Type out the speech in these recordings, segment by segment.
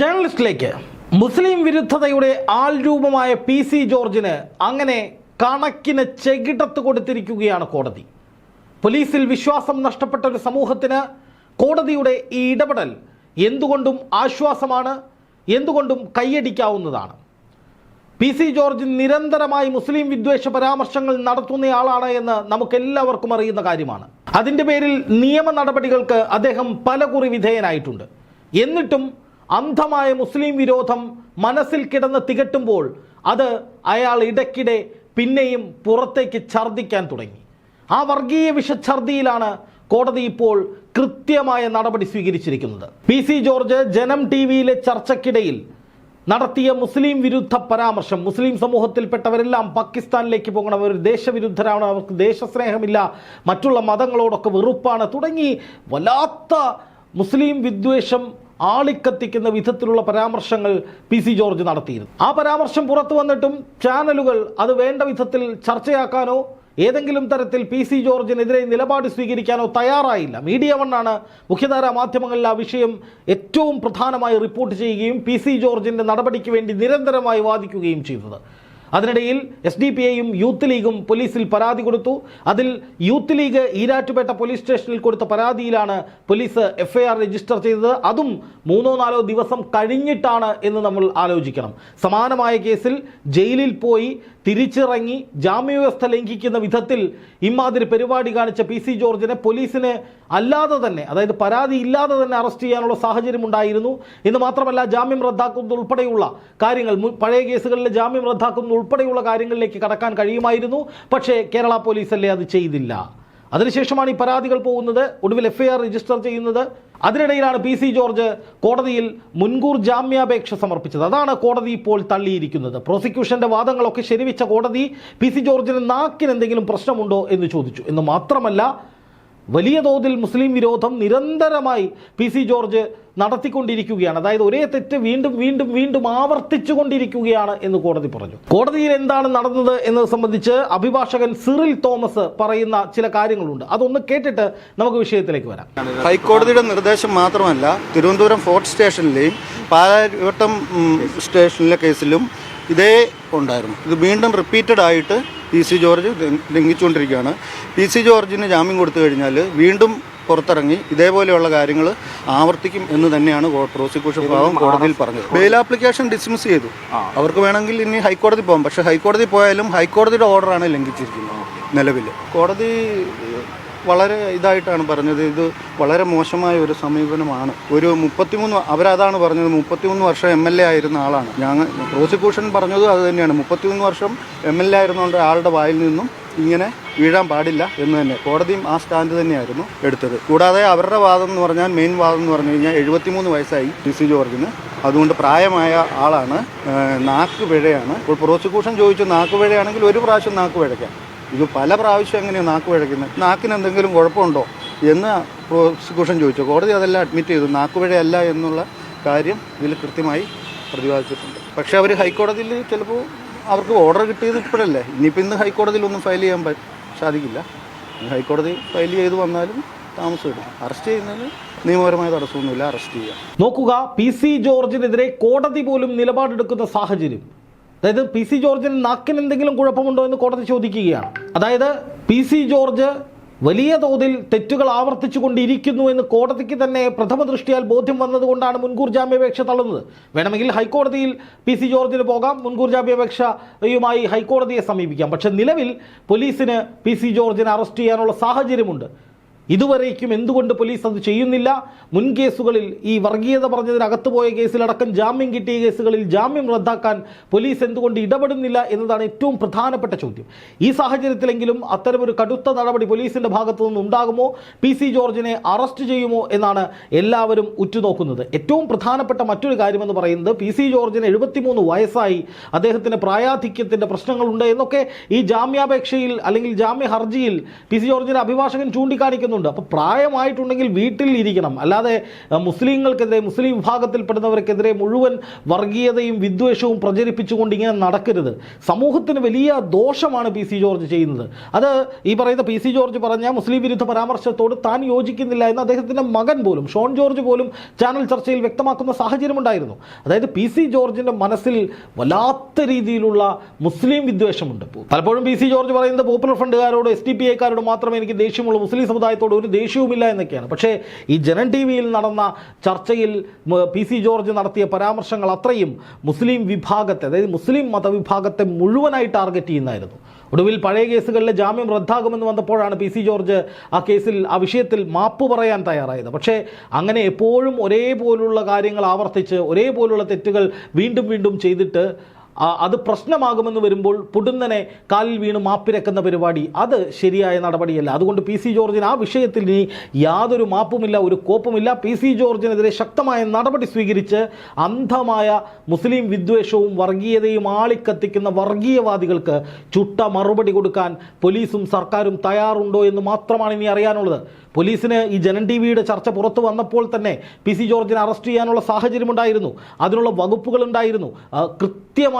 ജേർണലിസ്റ്റിലേക്ക് മുസ്ലിം വിരുദ്ധതയുടെ ആൾരൂപമായ P C ജോർജിന് അങ്ങനെ കണക്കിന് ചെകിടത്ത് കൊടുത്തിരിക്കുകയാണ് കോടതി. പോലീസിൽ വിശ്വാസം നഷ്ടപ്പെട്ട ഒരു സമൂഹത്തിന് കോടതിയുടെ ഈ ഇടപെടൽ എന്തുകൊണ്ടും ആശ്വാസമാണ് എന്തുകൊണ്ടും കൈയടിക്കാവുന്നതാണ്. പി സി ജോർജ് നിരന്തരമായി മുസ്ലിം വിദ്വേഷ പരാമർശങ്ങൾ നടത്തുന്നയാളാണ് എന്ന് നമുക്കെല്ലാവർക്കും അറിയുന്ന കാര്യമാണ്. അതിന്റെ പേരിൽ നിയമ നടപടികൾക്ക് അദ്ദേഹം പലകുറി വിധേയനായിട്ടുണ്ട്. എന്നിട്ടും അന്ധമായ മുസ്ലിം വിരോധം മനസ്സിൽ കിടന്ന് തികട്ടുമ്പോൾ അത് അയാൾ ഇടയ്ക്കിടെ പിന്നെയും പുറത്തേക്ക് ഛർദ്ദിക്കാൻ തുടങ്ങി. ആ വർഗീയ വിഷഛർദിയിലാണ് കോടതി ഇപ്പോൾ കൃത്യമായ നടപടി സ്വീകരിച്ചിരിക്കുന്നത്. P C George Janam T വിയിലെ ചർച്ചയ്ക്കിടയിൽ നടത്തിയ മുസ്ലിം വിരുദ്ധ പരാമർശം മുസ്ലിം സമൂഹത്തിൽപ്പെട്ടവരെല്ലാം പാകിസ്ഥാനിലേക്ക് പോകണം അവർ ദേശവിരുദ്ധരാണ് അവർക്ക് ദേശസ്നേഹമില്ല മറ്റുള്ള മതങ്ങളോടൊക്കെ വെറുപ്പാണ് തുടങ്ങി വല്ലാത്ത മുസ്ലിം വിദ്വേഷം ആളിക്കത്തിക്കുന്ന വിധത്തിലുള്ള പരാമർശങ്ങൾ പി സി ജോർജ് നടത്തിയിരുന്നു. ആ പരാമർശം പുറത്തു വന്നിട്ടും ചാനലുകൾ അത് വേണ്ട വിധത്തിൽ ചർച്ചയാക്കാനോ ഏതെങ്കിലും തരത്തിൽ പി സി ജോർജിനെതിരെ നിലപാട് സ്വീകരിക്കാനോ തയ്യാറായില്ല. മീഡിയ വണ്ണാണ് മുഖ്യധാരാ മാധ്യമങ്ങളിൽ ആ വിഷയം ഏറ്റവും പ്രധാനമായി റിപ്പോർട്ട് ചെയ്യുകയും പി സി ജോർജിന്റെ നടപടിക്ക് വേണ്ടി നിരന്തരമായി വാദിക്കുകയും ചെയ്തത്. അതിനിടയിൽ എസ് ഡി പി ഐയും യൂത്ത് ലീഗും പോലീസിൽ പരാതി കൊടുത്തു. അതിൽ യൂത്ത് ലീഗ് ഈരാറ്റുപേട്ട പോലീസ് സ്റ്റേഷനിൽ കൊടുത്ത പരാതിയിലാണ് പോലീസ് എഫ്ഐആർ രജിസ്റ്റർ ചെയ്തത്. അതും മൂന്നോ നാലോ ദിവസം കഴിഞ്ഞിട്ടാണ് എന്ന് നമ്മൾ ആലോചിക്കണം. സമാനമായ കേസിൽ ജയിലിൽ പോയി തിരിച്ചിറങ്ങി ജാമ്യവ്യവസ്ഥ ലംഘിക്കുന്ന വിധത്തിൽ ഇമാതിരി പരിപാടി കാണിച്ച പി സി ജോർജിനെ പോലീസിന് അല്ലാതെ തന്നെ അതായത് പരാതി ഇല്ലാതെ തന്നെ അറസ്റ്റ് ചെയ്യാനുള്ള സാഹചര്യം ഉണ്ടായിരുന്നു. എന്ന് മാത്രമല്ല ജാമ്യം റദ്ദാക്കുന്നതുൾപ്പെടെയുള്ള കാര്യങ്ങൾ പഴയ കേസുകളിലെ ജാമ്യം റദ്ദാക്കുന്നതുൾപ്പെടെയുള്ള കാര്യങ്ങളിലേക്ക് കടക്കാൻ കഴിയുമായിരുന്നു. പക്ഷേ കേരള പോലീസല്ലേ അത് ചെയ്തില്ല. അതിനുശേഷമാണ് ഈ പരാതികൾ പോകുന്നത്. ഒടുവിൽ എഫ്ഐആർ രജിസ്റ്റർ ചെയ്യുന്നത്. അതിനിടയിലാണ് പി സി ജോർജ് കോടതിയിൽ മുൻകൂർ ജാമ്യാപേക്ഷ സമർപ്പിച്ചത്. അതാണ് കോടതി ഇപ്പോൾ തള്ളിയിരിക്കുന്നത്. പ്രോസിക്യൂഷന്റെ വാദങ്ങളൊക്കെ ശരിവെച്ച കോടതി പി സി ജോർജിന് നാക്കിന് എന്തെങ്കിലും പ്രശ്നമുണ്ടോ എന്ന് ചോദിച്ചു. എന്ന് മാത്രമല്ല വലിയ തോതിൽ മുസ്ലിം വിരോധം നിരന്തരമായി പി സി ജോർജ് നടത്തിക്കൊണ്ടിരിക്കുകയാണ്. അതായത് ഒരേ തെറ്റ് വീണ്ടും വീണ്ടും വീണ്ടും ആവർത്തിച്ചു കൊണ്ടിരിക്കുകയാണ് എന്ന് കോടതി പറഞ്ഞു. കോടതിയിൽ എന്താണ് നടന്നത് എന്നത് സംബന്ധിച്ച് അഭിഭാഷകൻ സിറിൽ തോമസ് പറയുന്ന ചില കാര്യങ്ങളുണ്ട്. അതൊന്ന് കേട്ടിട്ട് നമുക്ക് വിഷയത്തിലേക്ക് വരാം. ഹൈക്കോടതിയുടെ നിർദ്ദേശം മാത്രമല്ല തിരുവനന്തപുരം ഫോർട്ട് സ്റ്റേഷനിലെയും പാലാരിവട്ടം സ്റ്റേഷനിലെ കേസിലും ഇതേ ഉണ്ടായിരുന്നു. ഇത് വീണ്ടും റിപ്പീറ്റഡ് ആയിട്ട് പി സി ജോർജ് ലംഘ- ലംഘിച്ചുകൊണ്ടിരിക്കുകയാണ് പി സി ജോർജിന് ജാമ്യം കൊടുത്തു കഴിഞ്ഞാൽ വീണ്ടും പുറത്തിറങ്ങി ഇതേപോലെയുള്ള കാര്യങ്ങൾ ആവർത്തിക്കും എന്ന് തന്നെയാണ് പ്രോസിക്യൂഷൻ ഭാഗം കോടതിയിൽ പറഞ്ഞത്. ബെയിൽ ആപ്ലിക്കേഷൻ ഡിസ്മിസ് ചെയ്തു. അവർക്ക് വേണമെങ്കിൽ ഇനി ഹൈക്കോടതി പോകാം. പക്ഷേ ഹൈക്കോടതി പോയാലും ഹൈക്കോടതിയുടെ ഓർഡറാണ് ലംഘിച്ചിരിക്കുന്നത് നിലവിൽ കോടതി വളരെ ഇതായിട്ടാണ് പറഞ്ഞത്. ഇത് വളരെ മോശമായ ഒരു സമീപനമാണ്. ഒരു മുപ്പത്തിമൂന്ന് അവരതാണ് പറഞ്ഞത് മുപ്പത്തിമൂന്ന് വർഷം എം എൽ എ ആയിരുന്ന ആളാണ്. ഞങ്ങൾ പ്രോസിക്യൂഷൻ പറഞ്ഞതും അത് തന്നെയാണ്. മുപ്പത്തിമൂന്ന് വർഷം എം എൽ എ ആയിരുന്നുകൊണ്ട് ആളുടെ വായിൽ നിന്നും ഇങ്ങനെ വീഴാൻ പാടില്ല എന്ന് തന്നെ. കോടതിയും ആ സ്റ്റാൻഡ് തന്നെയായിരുന്നു എടുത്തത്. കൂടാതെ അവരുടെ വാദം എന്ന് പറഞ്ഞാൽ മെയിൻ വാദം എന്ന് പറഞ്ഞു കഴിഞ്ഞാൽ എഴുപത്തിമൂന്ന് വയസ്സായി ഡിസി സി ജോർജിന്. അതുകൊണ്ട് പ്രായമായ ആളാണ് നാക്ക് പിഴയാണ്. ഇപ്പോൾ പ്രോസിക്യൂഷൻ ചോദിച്ചു നാക്ക് പിഴയാണെങ്കിൽ ഒരു പ്രാവശ്യം നാക്ക് പിഴയ്ക്കാം. ഇത് പല പ്രാവശ്യം എങ്ങനെയാണ് നാക്ക് വഴക്കുന്നത് നാക്കിന് എന്തെങ്കിലും കുഴപ്പമുണ്ടോ? എന്ന് പ്രോസിക്യൂഷൻ ചോദിച്ചു. കോടതി അതെല്ലാം അഡ്മിറ്റ് ചെയ്തു. നാക്കുപഴയല്ല എന്നുള്ള കാര്യം ഇതിൽ കൃത്യമായി പ്രതിപാദിച്ചിട്ടുണ്ട്. പക്ഷേ അവർ ഹൈക്കോടതിയിൽ ചിലപ്പോൾ അവർക്ക് ഓർഡർ കിട്ടിയത് ഇപ്പോഴല്ലേ? ഇനിയിപ്പോൾ ഇന്ന് ഹൈക്കോടതിയിലൊന്നും ഫയൽ ചെയ്യാൻ സാധിക്കില്ല. ഹൈക്കോടതി ഫയൽ ചെയ്ത് വന്നാലും താമസം എടുക്കും അറസ്റ്റ് ചെയ്യുന്നതിന് നിയമപരമായ തടസ്സമൊന്നുമില്ല. അറസ്റ്റ് ചെയ്യാം. നോക്കുക പി സി ജോർജിനെതിരെ കോടതി പോലും നിലപാടെടുക്കുന്ന സാഹചര്യം. അതായത് പി സി ജോർജിന് നാക്കിന് എന്തെങ്കിലും കുഴപ്പമുണ്ടോ എന്ന് കോടതി ചോദിക്കുകയാണ്. അതായത് പി സി ജോർജ് വലിയ തോതിൽ തെറ്റുകൾ ആവർത്തിച്ചു കൊണ്ടിരിക്കുന്നു എന്ന് കോടതിക്ക് തന്നെ പ്രഥമ ദൃഷ്ടിയാൽ ബോധ്യം വന്നതുകൊണ്ടാണ് മുൻകൂർ ജാമ്യാപേക്ഷ തള്ളുന്നത്. വേണമെങ്കിൽ ഹൈക്കോടതിയിൽ പി സി ജോർജിന് പോകാം മുൻകൂർ ജാമ്യാപേക്ഷയുമായി ഹൈക്കോടതിയെ സമീപിക്കാം. പക്ഷെ നിലവിൽ പോലീസിന് പി സി ജോർജിനെ അറസ്റ്റ് ചെയ്യാനുള്ള സാഹചര്യമുണ്ട്. ഇതുവരേക്കും എന്തുകൊണ്ട് പോലീസ് അത് ചെയ്യുന്നില്ല? മുൻ കേസുകളിൽ ഈ വർഗീയത പറഞ്ഞതിനകത്ത് പോയ കേസിലടക്കം ജാമ്യം കിട്ടിയ കേസുകളിൽ ജാമ്യം റദ്ദാക്കാൻ പോലീസ് എന്തുകൊണ്ട് ഇടപെടുന്നില്ല എന്നതാണ് ഏറ്റവും പ്രധാനപ്പെട്ട ചോദ്യം. ഈ സാഹചര്യത്തിലെങ്കിലും അത്തരമൊരു കടുത്ത നടപടി പോലീസിന്റെ ഭാഗത്തു നിന്ന് ഉണ്ടാകുമോ? പി സി ജോർജിനെ അറസ്റ്റ് ചെയ്യുമോ എന്നാണ് എല്ലാവരും ഉറ്റുനോക്കുന്നത്. ഏറ്റവും പ്രധാനപ്പെട്ട മറ്റൊരു കാര്യമെന്ന് പറയുന്നത് പി സി ജോർജിന് എഴുപത്തിമൂന്ന് വയസ്സായി. അദ്ദേഹത്തിന് പ്രായാധിക്യത്തിന്റെ പ്രശ്നങ്ങളുണ്ട് എന്നൊക്കെ ഈ ജാമ്യാപേക്ഷയിൽ അല്ലെങ്കിൽ ജാമ്യ ഹർജിയിൽ പി സി ജോർജിന്റെ അഭിഭാഷകൻ ചൂണ്ടിക്കാണിക്കുന്നുണ്ട് കേൾക്കുന്നുണ്ട് അപ്പോൾ പ്രായമായിട്ടുണ്ടെങ്കിൽ വീട്ടിൽ ഇരിക്കണം. അല്ലാതെ മുസ്ലിങ്ങൾക്കെതിരെ മുസ്ലിം വിഭാഗത്തിൽപ്പെടുന്നവർക്കെതിരെ മുഴുവൻ വർഗീയതയും വിദ്വേഷവും പ്രചരിപ്പിച്ചുകൊണ്ട് ഇങ്ങനെ നടക്കരുത്. സമൂഹത്തിന് വലിയ ദോഷമാണ് പി സി ജോർജ് ചെയ്യുന്നത്. അത് ഈ പറയുന്ന പി സി ജോർജ് പറഞ്ഞ മുസ്ലിം വിരുദ്ധ പരാമർശത്തോട് താൻ യോജിക്കുന്നില്ല എന്ന് അദ്ദേഹത്തിന്റെ മകൻ പോലും ഷോൺ ജോർജ് പോലും ചാനൽ ചർച്ചയിൽ വ്യക്തമാക്കുന്ന സാഹചര്യമുണ്ടായിരുന്നു അതായത് പി സി ജോർജിന്റെ മനസ്സിൽ വല്ലാത്ത രീതിയിലുള്ള മുസ്ലിം വിദ്വേഷമുണ്ട്. പലപ്പോഴും പി സി ജോർജ് പറയുന്നത് പോപ്പുലർ ഫ്രണ്ടുകാരോട് എസ് ഡി പി ഐക്കാരോട് മാത്രമേ എനിക്ക് ദേഷ്യമുള്ളൂ. മുസ്ലിം സമുദായത്തോട് ഒരു ദേഷ്യവുമില്ല എന്നൊക്കെയാണ്. പക്ഷേ ഈ ജനൻ ടി വിയിൽ നടന്ന ചർച്ചയിൽ പി സി ജോർജ് നടത്തിയ പരാമർശങ്ങൾ അത്രയും മുസ്ലിം വിഭാഗത്തെ അതായത് മുസ്ലിം മതവിഭാഗത്തെ മുഴുവനായി ടാർഗറ്റ് ചെയ്യുന്നതായിരുന്നു. ഒടുവിൽ പഴയ കേസുകളിലെ ജാമ്യം റദ്ദാകുമെന്ന് വന്നപ്പോഴാണ് പി സി ജോർജ് ആ കേസിൽ ആ വിഷയത്തിൽ മാപ്പ് പറയാൻ തയ്യാറായത്. പക്ഷേ അങ്ങനെ എപ്പോഴും ഒരേപോലുള്ള കാര്യങ്ങൾ ആവർത്തിച്ച് ഒരേപോലുള്ള തെറ്റുകൾ വീണ്ടും വീണ്ടും ചെയ്തിട്ട് അത് പ്രശ്നമാകുമെന്ന് വരുമ്പോൾ പുടുന്നനെ കാലിൽ വീണ് മാപ്പിരക്കുന്ന പരിപാടി അത് ശരിയായ നടപടിയല്ല. അതുകൊണ്ട് പി സി ജോർജിന് ആ വിഷയത്തിൽ ഇനി യാതൊരു മാപ്പുമില്ല ഒരു കോപ്പുമില്ല. പി സി ജോർജിനെതിരെ ശക്തമായ നടപടി സ്വീകരിച്ച് അന്ധമായ മുസ്ലിം വിദ്വേഷവും വർഗീയതയും ആളിക്കത്തിക്കുന്ന വർഗീയവാദികൾക്ക് ചുട്ട മറുപടി കൊടുക്കാൻ പോലീസും സർക്കാരും തയ്യാറുണ്ടോ എന്ന് മാത്രമാണ് ഇനി അറിയാനുള്ളത്. പോലീസിന് ഈ ജനൻ ടി വിയുടെ ചർച്ച പുറത്തു വന്നപ്പോൾ തന്നെ പി സി ജോർജിനെ അറസ്റ്റ് ചെയ്യാനുള്ള സാഹചര്യമുണ്ടായിരുന്നു. അതിനുള്ള വകുപ്പുകളുണ്ടായിരുന്നു. ആ,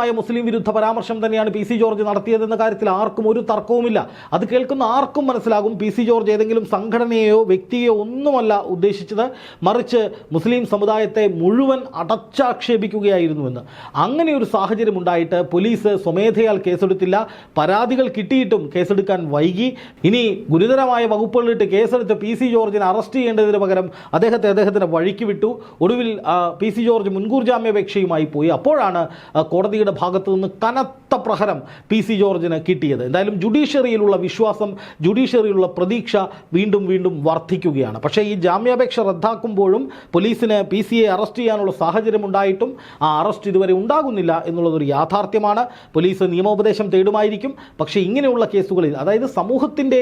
കൃത്യമായ മുസ്ലിം വിരുദ്ധ പരാമർശം തന്നെയാണ് പി സി ജോർജ് നടത്തിയതെന്ന കാര്യത്തിൽ ആർക്കും ഒരു തർക്കവുമില്ല. അത് കേൾക്കുന്ന ആർക്കും മനസ്സിലാകും പി സി ജോർജ് ഏതെങ്കിലും സംഘടനയെയോ വ്യക്തിയെയോ ഒന്നുമല്ല ഉദ്ദേശിച്ചത്. മറിച്ച് മുസ്ലിം സമുദായത്തെ മുഴുവൻ അടച്ചാക്ഷേപിക്കുകയായിരുന്നുവെന്ന്. അങ്ങനെ ഒരു സാഹചര്യം ഉണ്ടായിട്ട് പോലീസ് സ്വമേധയാൽ കേസെടുത്തില്ല. പരാതികൾ കിട്ടിയിട്ടും കേസെടുക്കാൻ വൈകി. ഇനി ഗുരുതരമായ വകുപ്പുകളിട്ട് കേസെടുത്ത് പി സി ജോർജിനെ അറസ്റ്റ് ചെയ്യേണ്ടതിന് പകരം അദ്ദേഹത്തെ അദ്ദേഹത്തിന് വഴിക്ക് വിട്ടു. ഒടുവിൽ പി സി ജോർജ് മുൻകൂർ ജാമ്യാപേക്ഷയുമായി പോയി. അപ്പോഴാണ് ആ, കോടതിയുടെ ഭാഗത്തു നിന്ന് കനത്ത പ്രഹരം പി സി ജോർജിന് കിട്ടിയത്. എന്തായാലും ജുഡീഷ്യറിയിലുള്ള വിശ്വാസം ജുഡീഷ്യറിയിലുള്ള പ്രതീക്ഷ വീണ്ടും വീണ്ടും വർദ്ധിക്കുകയാണ് പക്ഷേ ഈ ജാമ്യാപേക്ഷ റദ്ദാക്കുമ്പോഴും പോലീസിന് പി സി എ അറസ്റ്റ് ചെയ്യാനുള്ള സാഹചര്യം ഉണ്ടായിട്ടും ആ അറസ്റ്റ് ഇതുവരെ ഉണ്ടാകുന്നില്ല എന്നുള്ളതൊരു യാഥാർത്ഥ്യമാണ്. പോലീസ് നിയമോപദേശം തേടുമായിരിക്കും. പക്ഷേ ഇങ്ങനെയുള്ള കേസുകളിൽ അതായത് സമൂഹത്തിന്റെ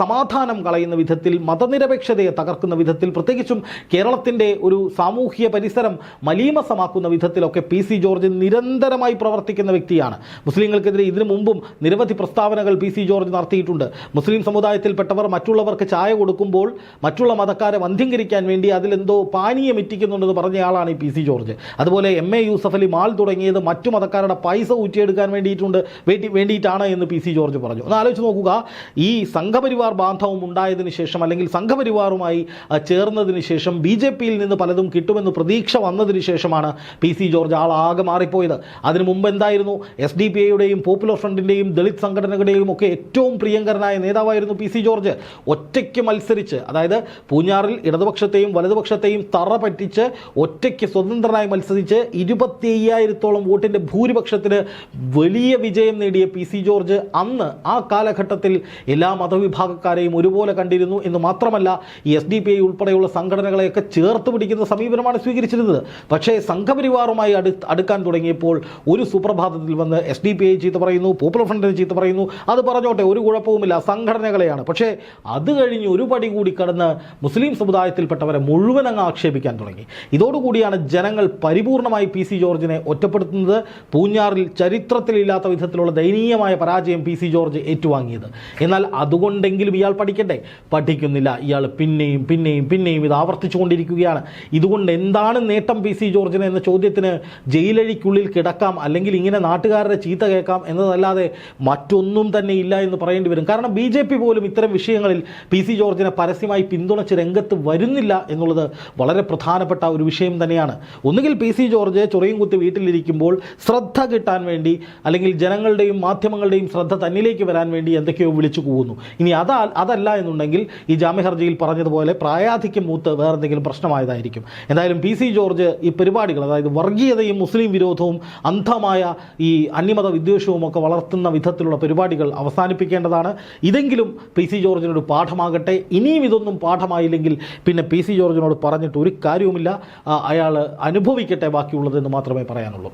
സമാധാനം കളയുന്ന വിധത്തിൽ മതനിരപേക്ഷതയെ തകർക്കുന്ന വിധത്തിൽ പ്രത്യേകിച്ചും കേരളത്തിന്റെ ഒരു സാമൂഹ്യ പരിസരം മലീമസമാക്കുന്ന വിധത്തിലൊക്കെ പി സി ജോർജ് നിരന്തരമായി പ്രവർത്തിക്കുന്ന വ്യക്തിയാണ്. മുസ്ലിങ്ങൾക്കെതിരെ ഇതിനു മുമ്പും നിരവധി പ്രസ്താവനകൾ പി സി ജോർജ് നടത്തിയിട്ടുണ്ട്. മുസ്ലിം സമുദായത്തിൽപ്പെട്ടവർ മറ്റുള്ളവർക്ക് ചായ കൊടുക്കുമ്പോൾ മറ്റുള്ള മതക്കാരെ വന്ധ്യംകരിക്കാൻ വേണ്ടി അതിലെന്തോ പാനീയം എത്തിക്കുന്നുണ്ടെന്ന് പറഞ്ഞയാളാണ് ഈ പി സി ജോർജ്. അതുപോലെ M A Yusuff Ali mall തുടങ്ങിയത് മറ്റു മതക്കാരുടെ പൈസ ഊറ്റിയെടുക്കാൻ വേണ്ടിയിട്ടുണ്ട് വേണ്ടി വേണ്ടിയിട്ടാണ് എന്ന് പി സി ജോർജ് പറഞ്ഞു. ഒന്ന് ആലോചിച്ച് നോക്കുക. ഈ സംഘപരിവാർ ബാന്ധവം ഉണ്ടായതിനു ശേഷം അല്ലെങ്കിൽ സംഘപരിവാറുമായി ചേർന്നതിന് ശേഷം ബി ജെ പിയിൽ നിന്ന് പലതും കിട്ടുമെന്ന് പ്രതീക്ഷ വന്നതിന് ശേഷമാണ് പി സി ജോർജ് ആളാകെ മാറിപ്പോയത്. അതിനു മുമ്പ് എന്തായിരുന്നു? എസ് ഡി പി ഐയുടെയും പോപ്പുലർ ഫ്രണ്ടിന്റെയും ദളിത് സംഘടനകളുടെയും ഒക്കെ ഏറ്റവും പ്രിയങ്കരനായ നേതാവായിരുന്നു പി സി ജോർജ്. ഒറ്റയ്ക്ക് മത്സരിച്ച് അതായത് പൂഞ്ഞാറിൽ ഇടതുപക്ഷത്തെയും വലതുപക്ഷത്തെയും തറ പറ്റിച്ച് ഒറ്റയ്ക്ക് സ്വതന്ത്രനായി മത്സരിച്ച് ഇരുപത്തി അയ്യായിരത്തോളം വോട്ടിന്റെ ഭൂരിപക്ഷത്തിന് വലിയ വിജയം നേടിയ പി സി ജോർജ് അന്ന് ആ കാലഘട്ടത്തിൽ എല്ലാ മതവിഭാഗക്കാരെയും ഒരുപോലെ കണ്ടിരുന്നു. എന്ന് മാത്രമല്ല ഈ എസ് ഡി പി ഐ ഉൾപ്പെടെയുള്ള സംഘടനകളെയൊക്കെ ചേർത്ത് പിടിക്കുന്ന സമീപനമാണ് സ്വീകരിച്ചിരുന്നത്. പക്ഷേ സംഘപരിവാറുമായി അടുക്കാൻ തുടങ്ങിയപ്പോൾ ഒരു സുപ്രഭാതത്തിൽ വന്ന് എസ് ഡി പി ഐ ചീത്ത പറയുന്നു പോപ്പുലർ ഫ്രണ്ടിനെ ചീത്ത പറയുന്നു. അത് പറഞ്ഞോട്ടെ ഒരു കുഴപ്പവുമില്ല സംഘടനകളെയാണ്. പക്ഷേ അത് കഴിഞ്ഞ് ഒരു പടി കൂടി കടന്ന് മുസ്ലിം സമുദായത്തിൽപ്പെട്ടവരെ മുഴുവൻ അങ്ങ് ആക്ഷേപിക്കാൻ തുടങ്ങി. ഇതോടുകൂടിയാണ് ജനങ്ങൾ പരിപൂർണമായി പി സി ജോർജിനെ ഒറ്റപ്പെടുത്തുന്നത്. പൂഞ്ഞാറിൽ ചരിത്രത്തിലില്ലാത്ത വിധത്തിലുള്ള ദയനീയമായ പരാജയം പി സി ജോർജ് ഏറ്റുവാങ്ങിയത്. എന്നാൽ അതുകൊണ്ടെങ്കിലും ഇയാൾ പഠിക്കട്ടെ പഠിക്കുന്നില്ല. ഇയാൾ പിന്നെയും പിന്നെയും പിന്നെയും ഇത് ആവർത്തിച്ചുകൊണ്ടിരിക്കുകയാണ്. ഇതുകൊണ്ട് എന്താണ് നേട്ടം പി സി ജോർജിന് എന്ന ചോദ്യത്തിന് ജയിലഴിക്കുള്ളിൽ കിടക്കാം ഇങ്ങനെ നാട്ടുകാരുടെ ചീത്ത കേൾക്കാം എന്നതല്ലാതെ മറ്റൊന്നും തന്നെ ഇല്ല എന്ന് പറയേണ്ടി വരും. കാരണം ബി ജെ പി പോലും ഇത്തരം വിഷയങ്ങളിൽ പി സി ജോർജിനെ പരസ്യമായി പിന്തുണച്ച് രംഗത്ത് വരുന്നില്ല എന്നുള്ളത് വളരെ പ്രധാനപ്പെട്ട ഒരു വിഷയം തന്നെയാണ്. ഒന്നുകിൽ പി സി ജോർജ് ചൊറിയും കുത്തി വീട്ടിലിരിക്കുമ്പോൾ ശ്രദ്ധ കിട്ടാൻ വേണ്ടി അല്ലെങ്കിൽ ജനങ്ങളുടെയും മാധ്യമങ്ങളുടെയും ശ്രദ്ധ തന്നിലേക്ക് വരാൻ വേണ്ടി എന്തൊക്കെയോ വിളിച്ചു കൂവുന്നു. ഇനി അതാ അതല്ല എന്നുണ്ടെങ്കിൽ ഈ ജാമ്യഹർജിയിൽ പറഞ്ഞതുപോലെ പ്രായാധിക്യം മൂത്ത് വേറെ എന്തെങ്കിലും പ്രശ്നമായതായിരിക്കും. എന്തായാലും പി സി ജോർജ് ഈ പരിപാടികൾ അതായത് വർഗീയതയും മുസ്ലിം വിരോധവും അന്ധമായ ഈ അന്യമത വിദ്വേഷവുമൊക്കെ വളർത്തുന്ന വിധത്തിലുള്ള പരിപാടികൾ അവസാനിപ്പിക്കേണ്ടതാണ്. ഇതെങ്കിലും പി സി ജോർജിനൊരു പാഠമാകട്ടെ. ഇനിയും ഇതൊന്നും പാഠമായില്ലെങ്കിൽ പിന്നെ പി സി ജോർജിനോട് പറഞ്ഞിട്ട് ഒരു കാര്യവുമില്ല. അയാൾ അനുഭവിക്കട്ടെ ബാക്കിയുള്ളതെന്ന് മാത്രമേ പറയാനുള്ളൂ.